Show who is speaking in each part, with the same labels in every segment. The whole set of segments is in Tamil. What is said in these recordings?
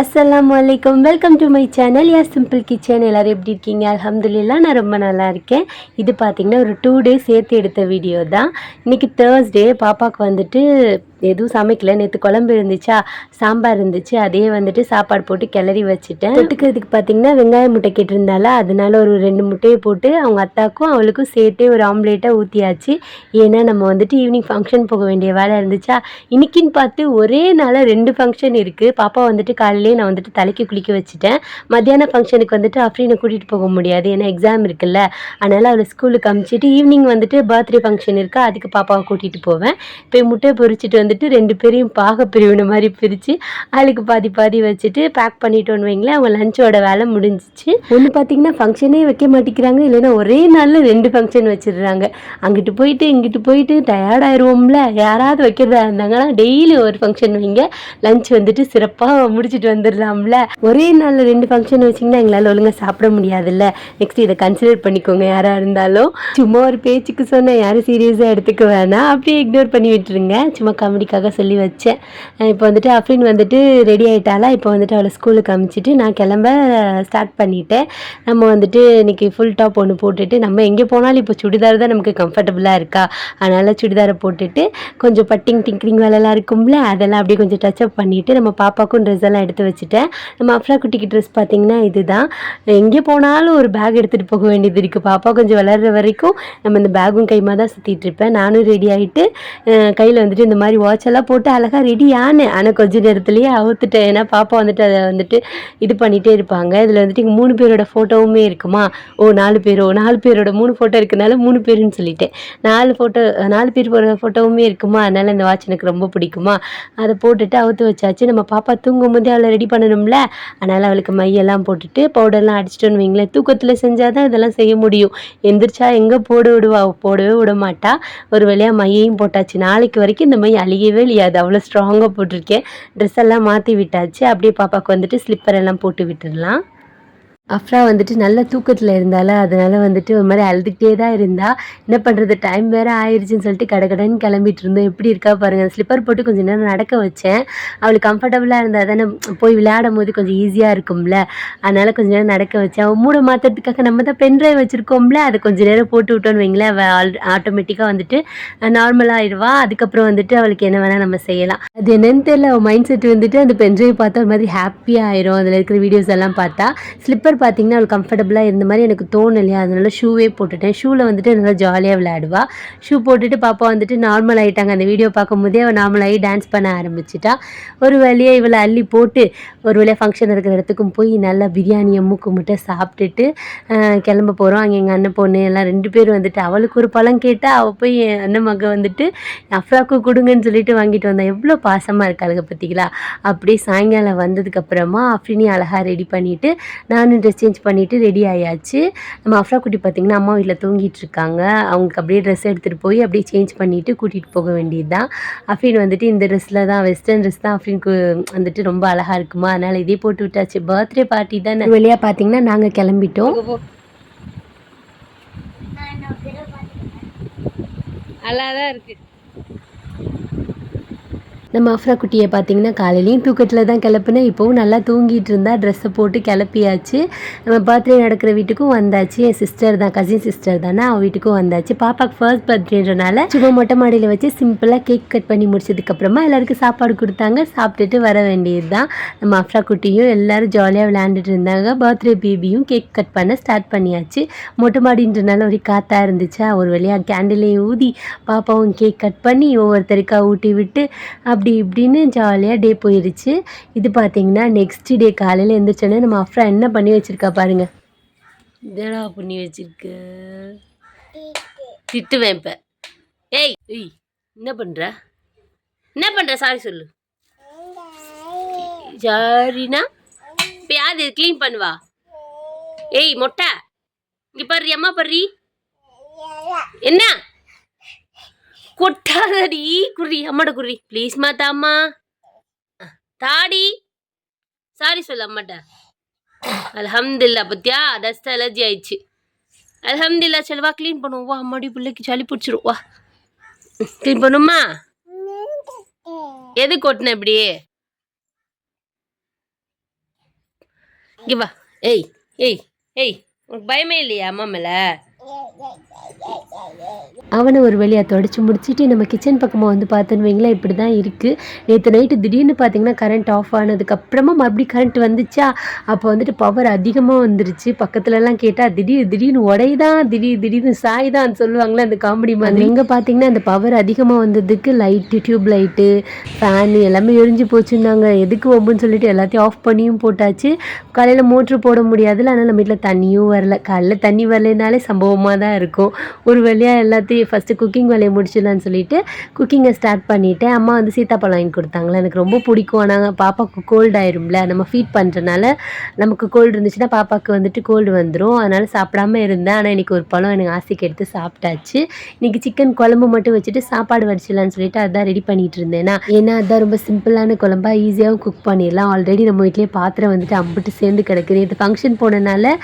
Speaker 1: அஸ்லாம் வலைக்கம் வெல்கம் டு மை சேனல் யா சிம்பிள் கிச்சன் எல்லோரும் எப்படி இருக்கீங்க? அல்ஹம்துலில்லா நான் ரொம்ப நல்லா இருக்கேன் இது பார்த்திங்கன்னா ஒரு டூ டேஸ் சேர்த்து எடுத்த வீடியோ தான். இன்றைக்கி தேர்ஸ்டே பாப்பாவுக்கு வந்துட்டு எதுவும் சமைக்கல. நேற்று குழம்பு இருந்துச்சா? சாம்பார் இருந்துச்சு. அதையே வந்துட்டு சாப்பாடு போட்டு கிளறி வச்சுட்டேன். தொட்டுக்கிறதுக்கு பார்த்தீங்கன்னா வெங்காய முட்டை கேட்டிருந்தால அதனால ஒரு ரெண்டு முட்டையை போட்டு அவங்க அத்தாக்கும் அவளுக்கும் சேர்த்தே ஒரு ஆம்லேட்டாக ஊற்றியாச்சு ஏன்னா நம்ம வந்துட்டு ஈவினிங் ஃபங்க்ஷன் போக வேண்டிய வேலை இருந்துச்சா? இன்னைக்குன்னு பார்த்து ஒரே நாளாக ரெண்டு ஃபங்க்ஷன் இருக்குது பாப்பா வந்துட்டு காலையிலே நான் வந்துட்டு தலைக்கு குளிக்க வச்சுட்டேன். மத்தியான ஃபங்க்ஷனுக்கு வந்துட்டு அஃப்ரீனை கூட்டிகிட்டு போக முடியாது. ஏன்னா எக்ஸாம் இருக்குல்ல. அதனால் அவளை ஸ்கூலுக்கு அமுச்சிட்டு ஈவினிங் வந்துட்டு பர்த்டே ஃபங்க்ஷன் இருக்கா? அதுக்கு பாப்பாவை கூட்டிகிட்டு போவேன். இப்போ முட்டை வந்து வந்துட்டு ரெண்டு பேரையும் பாக பிரிவின மாதிரி பிரித்து ஆளுக்கு பாதி பாதி வச்சுட்டு பேக் பண்ணிட்டோன்னு வைங்களேன் அவங்க லஞ்சோட வேலை முடிஞ்சிச்சு. ஒன்று பார்த்தீங்கன்னா ஃபங்க்ஷனே வைக்க மாட்டேங்கிறாங்க இல்லைன்னா ஒரே நாளில் ரெண்டு ஃபங்க்ஷன் வச்சிடுறாங்க. அங்கிட்டு போயிட்டு இங்கிட்டு போயிட்டு டயர்டாயிருவோம்ல யாராவது வைக்கிறதா இருந்தாங்கன்னா டெய்லி ஒரு ஃபங்க்ஷன் வைங்க லஞ்ச் வந்துட்டு சிறப்பாக முடிச்சுட்டு வந்துடலாம்ல. ஒரே நாளில் ரெண்டு ஃபங்க்ஷன் வச்சிங்கன்னா எங்களால் ஒழுங்காக சாப்பிட முடியாதுல்ல. நெக்ஸ்ட் இதை கன்சிடர் பண்ணிக்கோங்க யாராக இருந்தாலும். சும்மா ஒரு பேச்சுக்கு சொன்னால் யாரும் சீரியஸாக எடுத்துக்க வேணாம் அப்படியே இக்னோர் பண்ணி விட்டுருங்க. சும்மா காமெடிக்காக சொல்லி வச்சேன். இப்போ வந்துட்டு அஃப்ரின் வந்துட்டு ரெடி ஆகிட்டாலா இப்போ வந்துட்டு அவளை ஸ்கூலுக்கு அமுச்சிட்டு நான் கிளம்ப ஸ்டார்ட் பண்ணிட்டேன். நம்ம வந்துட்டு இன்னைக்கு ஃபுல் டாப் ஒன்று போட்டுட்டு நம்ம எங்கே போனாலும் இப்போ சுடிதார் தான் நமக்கு கம்ஃபர்டபுளாக இருக்கா? அதனால் சுடிதாரை போட்டுட்டு கொஞ்சம் பட்டிங் டிங்க்ரிங் வேலைலாம் இருக்கும்ல அதெல்லாம் அப்படியே கொஞ்சம் டச்சப் பண்ணிவிட்டு நம்ம பாப்பாக்கும் ட்ரெஸ் எல்லாம் எடுத்து வச்சுட்டேன். நம்ம அஃப்ரா குட்டிக்கு ட்ரெஸ் பார்த்தீங்கன்னா இதுதான். எங்கே போனாலும் ஒரு பேக் எடுத்துகிட்டு போக வேண்டியது இருக்குது பாப்பா கொஞ்சம் வளர்கிற வரைக்கும் நம்ம இந்த பேக்கும் கைமாக தான் சுற்றிட்டு இருப்பேன். நானும் ரெடி ஆகிட்டு கையில் வந்துட்டு இந்த மாதிரி வாட்ச் எல்லாம் போட்டு அழகாக ரெடி ஆனேன் ஆனால் கொஞ்ச நேரத்துலேயே அவுத்துட்டேன். ஏன்னா பாப்பா வந்துட்டு அதை வந்துட்டு இது பண்ணிகிட்டே இருப்பாங்க. இதில் வந்துட்டு இங்கே மூணு பேரோட ஃபோட்டோவுமே இருக்குமா? ஓ நாலு பேரோ? நாலு பேரோட மூணு ஃபோட்டோ இருக்கனால மூணு பேருன்னு சொல்லிட்டேன். நாலு ஃபோட்டோ நாலு பேர் போகிற ஃபோட்டோவுமே இருக்குமா? அதனால் இந்த வாட்ச் எனக்கு ரொம்ப பிடிக்குமா? அதை போட்டுட்டு அவுத்து வச்சாச்சு. நம்ம பாப்பா தூங்கும் போதே அவளை ரெடி பண்ணணும்ல? அதனால் அவளுக்கு மையெல்லாம் போட்டுட்டு பவுடர்லாம் அடிச்சிட்டோன்னு வைங்களேன். தூக்கத்தில் செஞ்சால் தான் இதெல்லாம் செய்ய முடியும். எந்திரிச்சா எங்கே போட விடுவா? போடவே விட மாட்டா. ஒரு வழியாக மையையும் போட்டாச்சு. நாளைக்கு வரைக்கும் இந்த மை அழியவே இல்லையாது அவ்வளோ ஸ்ட்ராங்காக போட்டிருக்கேன் ட்ரெஸ் எல்லாம் மாற்றி விட்டாச்சு. அப்படியே பாப்பாவுக்கு வந்துட்டு ஸ்லிப்பர் எல்லாம் போட்டு விட்டுடலாம். அஃப்ரா வந்துட்டு நல்ல தூக்கத்தில் இருந்தால அதனால வந்துட்டு ஒரு மாதிரி அழுதுகிட்டே தான் இருந்தா. என்ன பண்ணுறது டைம் வேறு ஆயிடுச்சுன்னு சொல்லிட்டு கடகடன்னு கிளம்பிட்டு இருந்தோம். எப்படி இருக்கா பாருங்கள் ஸ்லிப்பர் போட்டு கொஞ்சம் நேரம் நடக்க வச்சேன். அவளுக்கு கம்ஃபர்டபுளாக இருந்தால் தானே போய் விளையாடும் போது கொஞ்சம் ஈஸியாக இருக்கும்ல. அதனால கொஞ்ச நேரம் நடக்க வச்சேன். அவள் மூட மாற்றுறதுக்காக நம்ம தான் பென் ட்ரைவ் வச்சுருக்கோம்ல அதை கொஞ்சம் நேரம் போட்டு விட்டோன்னு வைங்களேன். அவள் ஆல் ஆட்டோமேட்டிக்காக வந்துட்டு நார்மலாகிடுவா அதுக்கப்புறம் வந்துட்டு அவளுக்கு என்ன வேணால் நம்ம செய்யலாம். அது என்னன்னு தெரியல அவள் மைண்ட் செட் வந்துட்டு அந்த பென் ட்ரைவ் பார்த்தா ஒரு மாதிரி ஹாப்பியாக ஆயிரும். அதில் இருக்கிற வீடியோஸ் எல்லாம் பார்த்தா ஸ்லிப்பர் பார்த்திங்கன்னா அவள் கம்ஃபர்டபுளாக இருந்த மாதிரி எனக்கு தோணலையா. அதனால ஷூவே போட்டுட்டேன். ஷூவில் வந்துட்டு நல்லா ஜாலியாக விளையாடுவா. ஷூ போட்டுட்டு பாப்பா வந்துட்டு நார்மல் ஆகிட்டாங்க அந்த வீடியோ பார்க்கும்போதே அவள் நார்மல் ஆகி டான்ஸ் பண்ண ஆரம்பிச்சிட்டா. ஒரு வழியாக இவளை அள்ளி போட்டு ஒரு வழியாக ஃபங்க்ஷன் இருக்கிற இடத்துக்கும் போய் நல்லா பிரியாணியை மூக்கு முட்டை சாப்பிட்டுட்டு கிளம்ப போகிறோம் அங்கே எங்கள் அண்ணன் பொண்ணு எல்லாம் ரெண்டு பேரும் வந்துட்டு அவளுக்கு ஒரு பழம் கேட்டால் அவள் போய் என் அண்ணன் மக வந்துட்டு அஃப்ராக்கு கொடுங்கன்னு சொல்லிட்டு வாங்கிட்டு வந்தா. எவ்வளோ பாசமாக இருக்காளுங்க பார்த்தீங்களா அப்படியே சாயங்காலம் வந்ததுக்கப்புறமா அஃப்ரினி அழகாக ரெடி பண்ணிவிட்டு நானும் ட்ரெஸ் சேஞ்ச் பண்ணிவிட்டு ரெடி ஆயாச்சு. நம்ம அஃப்ரா குட்டி பார்த்திங்கன்னா அம்மா வீட்டில் தூங்கிட்டு இருக்காங்க அவங்களுக்கு அப்படியே ட்ரெஸ் எடுத்துகிட்டு போய் அப்படியே சேஞ்ச் பண்ணிவிட்டு கூட்டிகிட்டு போக வேண்டியது தான் அஃப்ரின் வந்துட்டு இந்த ட்ரெஸ்ஸில் தான் வெஸ்டர்ன் ட்ரெஸ் தான் அஃபீனுக்கு வந்துட்டு ரொம்ப அழகாக இருக்குமா? அதனால் இதே போட்டு விட்டாச்சு. பர்த்டே பார்ட்டி தான். வெளியாக பார்த்தீங்கன்னா நாங்கள் கிளம்பிட்டோம்.
Speaker 2: நல்லா தான் இருக்குது
Speaker 1: நம்ம அஃப்ரா குட்டியை பார்த்தீங்கன்னா காலையிலையும் தூக்கத்தில் தான் கிளப்புனேன். இப்போவும் நல்லா தூங்கிட்டு இருந்தா ட்ரெஸ்ஸை போட்டு கிளப்பியாச்சு. நம்ம பர்த்டே நடக்கிற வீட்டுக்கும் வந்தாச்சு. என் சிஸ்டர் தான் கசின் சிஸ்டர் தானே அவள் வீட்டுக்கும் வந்தாச்சு. பாப்பாக்கு ஃபர்ஸ்ட் பர்த்டேன்றனால சும்மா மொட்டை மாடியில் வச்சு சிம்பிளாக கேக் கட் பண்ணி முடிச்சதுக்கப்புறமா எல்லாருக்கும் சாப்பாடு கொடுத்தாங்க. சாப்பிட்டுட்டு வர வேண்டியது தான் நம்ம அஃப்ரா குட்டியும் எல்லாரும் ஜாலியாக விளையாண்டுட்டு இருந்தாங்க. பர்த்டே பேபியும் கேக் கட் பண்ண ஸ்டார்ட் பண்ணியாச்சு. மொட்டை மாடின்றனால ஒரு காத்தா இருந்துச்சா. ஒரு வழியாக கேண்டிலையும் ஊதி பாப்பாவும் கேக் கட் பண்ணி ஒவ்வொருத்தருக்கா ஊட்டி விட்டு அப்படி இப்படின்னு ஜாலியாக டே போயிடுச்சு இது பார்த்தீங்கன்னா நெக்ஸ்ட் டே காலையில் எழுந்திரிச்சோன்னே நம்ம அஃப்ரா என்ன பண்ணி வச்சிருக்கா பாருங்க. இதடா பண்ணி வச்சிருக்க? திட்டுவேன் இப்போ. ஏய் ஏய் என்ன பண்ணுற என்ன பண்ணுற சாரி சொல்லு. சாரினா இப்போ யார் இது? க்ளீன் பண்ணுவா? ஏய் மொட்டை. இங்கே பர்றி அம்மா பர்றி என்ன? கொட்டாதடி. குர்ரி அம்மாட்ட குர்ரி ப்ளீஸ்மா தாம்மா தாடி. சாரி சொல்லு அம்மாட்ட. அல்ஹம்துலில்லா பத்தியா டஸ்ட் அலர்ஜி ஆயிடுச்சு. அல்ஹம்துலில்லா செல்வா வா க்ளீன் பண்ணுவோம். வா அம்மாடி பிள்ளைக்கு சளி பிடிச்சிரும். வா. க்ளீன் பண்ணுமா எது கொட்டின இப்படி? இங்கே வா. ஏய் ஏய் ஏய் உனக்கு பயமே இல்லையா அம்மா மேலே? அவனை ஒரு வழியாக தொடச்சி முடிச்சுட்டு நம்ம கிச்சன் பக்கமாக வந்து பார்த்தோன்னு வைங்களேன் இப்படி தான் இருக்குது நேற்று நைட்டு திடீர்னு பார்த்தீங்கன்னா கரண்ட் ஆஃப் ஆனதுக்கப்புறமா மறுபடியும் கரண்ட் வந்துச்சா? அப்போ வந்துட்டு பவர் அதிகமாக வந்துருச்சு. பக்கத்துலலாம் கேட்டால் திடீர் திடீர்னு உடைதான் திடீர் திடீர்னு சாய்தான் சொல்லுவாங்களே அந்த காமெடி மாதிரி. எங்கே பார்த்தீங்கன்னா அந்த பவர் அதிகமாக வந்ததுக்கு லைட்டு டியூப் லைட்டு ஃபேனு எல்லாமே எரிஞ்சு போச்சுருந்தாங்க எதுக்கு ஒம்புன்னு சொல்லிட்டு எல்லாத்தையும் ஆஃப் பண்ணியும் போட்டாச்சு. காலையில் மோட்ரு போட முடியாதுல்ல ஆனால் நம்ம வீட்டில் தண்ணியும் வரல. காலைல தண்ணி வரலைனாலே சம்பவமாக தான் இருக்கும். ஒரு வழியாக எல்லாத்தையும் ஃபஸ்ட்டு குக்கிங் வேலையை முடிச்சிடலான்னு சொல்லிட்டு குக்கிங்கை ஸ்டார்ட் பண்ணிவிட்டேன் அம்மா வந்து சீத்தாப்பழம் வாங்கி கொடுத்தாங்களே? எனக்கு ரொம்ப பிடிக்கும். ஆனால் பாப்பாவுக்கு கோல்டு ஆயிரும்ல நம்ம ஃபீட் பண்ணுறனால நமக்கு கோல்டு இருந்துச்சுன்னா பாப்பாவுக்கு வந்துட்டு கோல்டு வந்துடும் அதனால் சாப்பிடாம இருந்தேன். ஆனால் இன்றைக்கி ஒரு பழம் எனக்கு ஆசைக்கு எடுத்து சாப்பிட்டாச்சு. இன்றைக்கி சிக்கன் குழம்பு மட்டும் வச்சுட்டு சாப்பாடு வடிச்சிடலான்னு சொல்லிட்டு அதான் ரெடி பண்ணிகிட்டு இருந்தேன்னா ஏன்னா அதான் ரொம்ப சிம்பிளான குழம்பா ஈஸியாகவும் குக் பண்ணிடலாம். ஆல்ரெடி நம்ம வீட்லேயே பாத்திரம் வந்துட்டு அம்பிட்டு சேர்ந்து கிடக்குது. இது ஃபங்க்ஷன் போனனால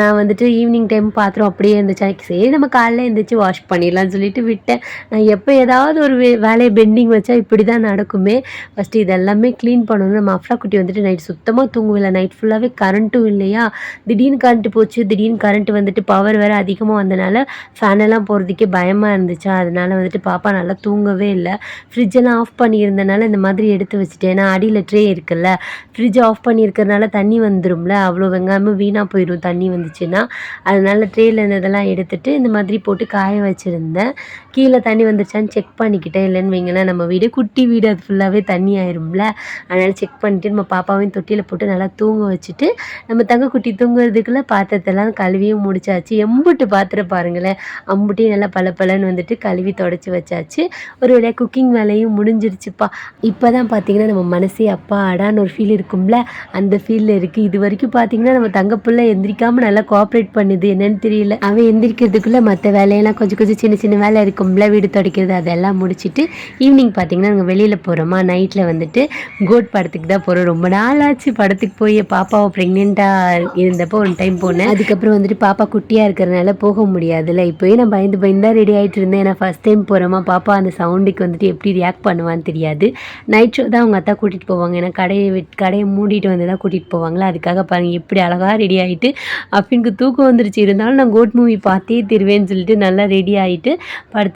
Speaker 1: நான் வந்துட்டு ஈவினிங் டைம் பாத்திரம் அப்படியே இருந்துச்சு. சரி நம்ம காலைல எழுந்திரிச்சு வாஷ் பண்ணிடலாம்னு சொல்லிட்டு விட்டேன். நான் எப்போ ஏதாவது ஒரு வே வேலையை பெண்டிங் வச்சா இப்படி தான் நடக்குமே. ஃபஸ்ட்டு இதெல்லாமே க்ளீன் பண்ணணும். நம்ம அஃப்ரா குட்டி வந்துட்டு நைட் சுத்தமாக தூங்கவில்லை. நைட் ஃபுல்லாகவே கரண்ட்டும் இல்லையா? திடீர்னு கரண்ட்டு போச்சு. திடீர்னு கரண்ட் வந்துட்டு பவர் வேறு அதிகமாக வந்தனால ஃபேனெல்லாம் போகிறதுக்கே பயமாக இருந்துச்சா? அதனால வந்துட்டு பாப்பா நல்லா தூங்கவே இல்லை. ஃப்ரிட்ஜெல்லாம் ஆஃப் பண்ணியிருந்தனால இந்த மாதிரி எடுத்து வச்சுட்டேன். ஏன்னா அடியில் ட்ரே இருக்குல்ல. ஃப்ரிட்ஜ் ஆஃப் பண்ணியிருக்கிறதுனால தண்ணி வந்துடும்ல அவ்வளோ வெங்காயமும் வீணாக போயிடும் தண்ணி வந்துச்சுன்னா. அதனால ட்ரேயில் இருந்ததெல்லாம் எடுத்துட்டு இந்த மாதிரி போட்டு காய வச்சுருந்தேன். கீழே தண்ணி வந்துருச்சான்னு செக் பண்ணிக்கிட்டேன். இல்லைன்னு வைங்களேன் நம்ம வீடு குட்டி வீடு அது ஃபுல்லாகவே தண்ணி ஆயிரும்ல. அதனால் செக் பண்ணிட்டு நம்ம பாப்பாவையும் தொட்டியில் போட்டு நல்லா தூங்க வச்சுட்டு நம்ம தங்க குட்டி தூங்குறதுக்குள்ளே பாத்திரத்தெல்லாம் கழுவியும் முடிச்சாச்சு. எம்புட்டு பாத்திரம் பாருங்களேன். அம்புட்டையும் நல்லா பளபளன்னு வந்துட்டு கழுவி தொடச்சி வச்சாச்சு. ஒரு வேலையாக குக்கிங் வேலையும் முடிஞ்சிருச்சுப்பா. இப்போ தான் பார்த்தீங்கன்னா நம்ம மனசே அப்பா அடான்னு ஒரு ஃபீல் இருக்கும்ல. அந்த ஃபீலில் இருக்குது இது வரைக்கும் பார்த்தீங்கன்னா நம்ம தங்க பிள்ளை எந்திரிக்காமல் நல்லா கோஆப்ரேட் பண்ணுது. என்னன்னு தெரியல. அவன் எந்திரிக்கிறதுக்குள்ளே மற்ற வேலையெல்லாம் கொஞ்சம் கொஞ்சம் சின்ன சின்ன வேலை இருக்கும் இருக்கும்ல வீடு துடைக்கிறது அதெல்லாம் முடிச்சுட்டு ஈவினிங் பார்த்தீங்கன்னா நாங்கள் வெளியில் போகிறோமா நைட்டில் வந்துட்டு கோட் படத்துக்கு தான் போகிறோம் ரொம்ப நாள் ஆச்சு படத்துக்கு போய் பாப்பாவை ப்ரெக்னெண்ட்டாக இருந்தப்போ ஒரு டைம் போனேன். அதுக்கப்புறம் வந்துட்டு பாப்பா குட்டியாக இருக்கிறனால போக முடியாதுல்ல. இப்போயே நான் பயந்து பயந்து தான் ரெடி ஆகிட்டு இருந்தேன். ஏன்னா ஃபஸ்ட் டைம் போகிறோமா பாப்பா அந்த சவுண்டுக்கு வந்துட்டு எப்படி ரியாக்ட் பண்ணுவான்னு தெரியாது. நைட் ஷோ தான் அவங்க அத்தா கூட்டிகிட்டு போவாங்க. ஏன்னா கடையை விட் கடையை மூடிட்டு வந்து தான் கூட்டிகிட்டு போவாங்களா? அதுக்காக பாருங்கள் எப்படி அழகாக ரெடி ஆகிட்டு அப்பினுக்கு தூக்கம் வந்துருச்சு. இருந்தாலும் நான் கோட் மூவி பார்த்தே திருவேன்னு சொல்லிட்டு நல்லா ரெடி ஆகிட்டு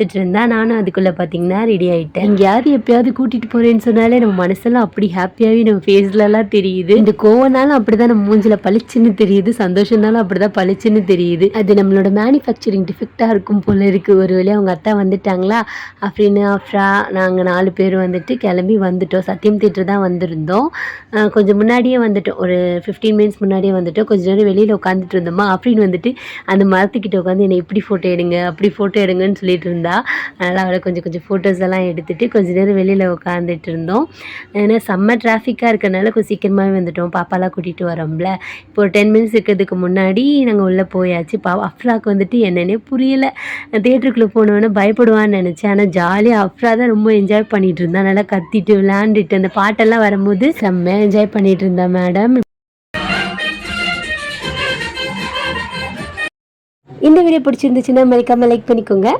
Speaker 1: படுத்துட்டு இருந்தா நானும் அதுக்குள்ளே பார்த்தீங்கன்னா ரெடி ஆகிட்டேன் எங்கேயாவது எப்பயாவது கூட்டிகிட்டு போகிறேன்னு சொன்னாலே நம்ம மனசெல்லாம் அப்படி ஹாப்பியாகவே நம்ம ஃபேஸ்லலாம் தெரியுது. இந்த கோவனாலும் அப்படி தான் நம்ம மூஞ்சில் பளிச்சுன்னு தெரியுது. சந்தோஷம்னாலும் அப்படி தான் பளிச்சுன்னு தெரியுது. அது நம்மளோட மேனுஃபேக்சரிங் டிஃபெக்டாக இருக்கும் போல இருக்குது ஒரு வேளையை அவங்க அத்தா வந்துட்டாங்களா? அப்படின்னு அஃப்ரா நாங்கள் நாலு பேர் வந்துட்டு கிளம்பி வந்துட்டோம். சத்தியம் தேட்டர் தான் வந்திருந்தோம். கொஞ்சம் முன்னாடியே வந்துட்டோம். ஒரு ஃபிஃப்டீன் மினிட்ஸ் முன்னாடியே வந்துட்டோம். கொஞ்ச நேரம் வெளியில் உட்காந்துட்டு இருந்தோமா? அப்படின்னு வந்துட்டு அந்த மரத்துக்கிட்ட உட்காந்து என்னை இப்படி ஃபோட்டோ எடுங்க அப்படி ஃபோட்டோ எடுங்கன்னு சொல்லிட்டு இருந்தா. அதனால் அவளை கொஞ்சம் கொஞ்சம் ஃபோட்டோஸ் எல்லாம் எடுத்துட்டு கொஞ்ச நேரம் வெளியில் உட்காந்துட்டு இருந்தோம். ஏன்னா செம்ம டிராஃபிக்காக இருக்கிறனால கொஞ்சம் சீக்கிரமாகவே வந்துட்டோம். பாப்பாலாம் கூட்டிகிட்டு வரோம்ல. இப்போ ஒரு டென் மினிட்ஸ் இருக்கிறதுக்கு முன்னாடி நாங்கள் உள்ளே போயாச்சு. பா அஃப்ராக்கு வந்துட்டு என்னன்னே புரியலை. தேட்டருக்குள்ளே போனோன்னே பயப்படுவான்னு நினச்சேன். ஆனால் ஜாலியாக அஃப்ரா தான் ரொம்ப என்ஜாய் பண்ணிகிட்டு இருந்தா. நல்லா கத்திட்டு விளையாண்டுட்டு அந்த பாட்டெல்லாம் வரும்போது செம்மையாக என்ஜாய் பண்ணிகிட்டு இருந்தா மேடம் இந்த வீடியோ பிடிச்சிருந்துச்சுன்னா மறக்காமல் லைக் பண்ணிக்கோங்க.